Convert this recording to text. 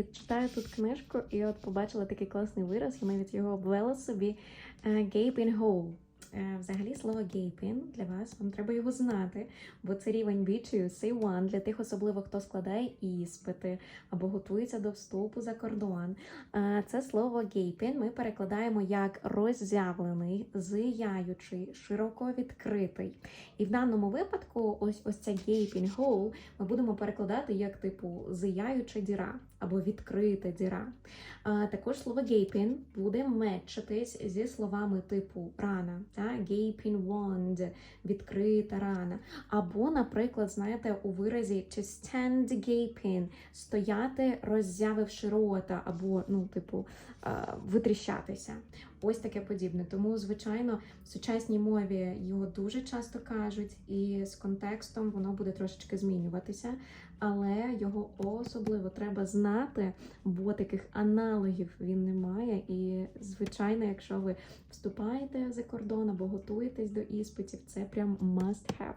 Привіт! Читаю тут книжку і от побачила такий класний вираз, і навіть його обвела собі е, gaping hole. Е, Взагалі слово gaping для вас, вам треба його знати, бо це рівень B2, C1 для тих, особливо хто складає іспити або готується до вступу за кордон. Е, Це слово gaping ми перекладаємо як роззявлений, зияючий, широко відкритий. І в даному випадку, ось ось ця gaping hole ми будемо перекладати як типу зияюча діра або відкрита діра. А, також слово gaping буде мечитись зі словами типу рана? Gaping wound, відкрита рана. Або, наприклад, знаєте, у виразі to stand gaping, стояти, роззявивши рота, або, ну, типу, витріщатися. Ось таке подібне. Тому, звичайно, в сучасній мові його дуже часто кажуть, і з контекстом воно буде трошечки змінюватися, але його особливо треба знати, бо таких аналогів він не має. І, звичайно, якщо ви вступаєте за кордон або готуєтесь до іспитів, це прям must have.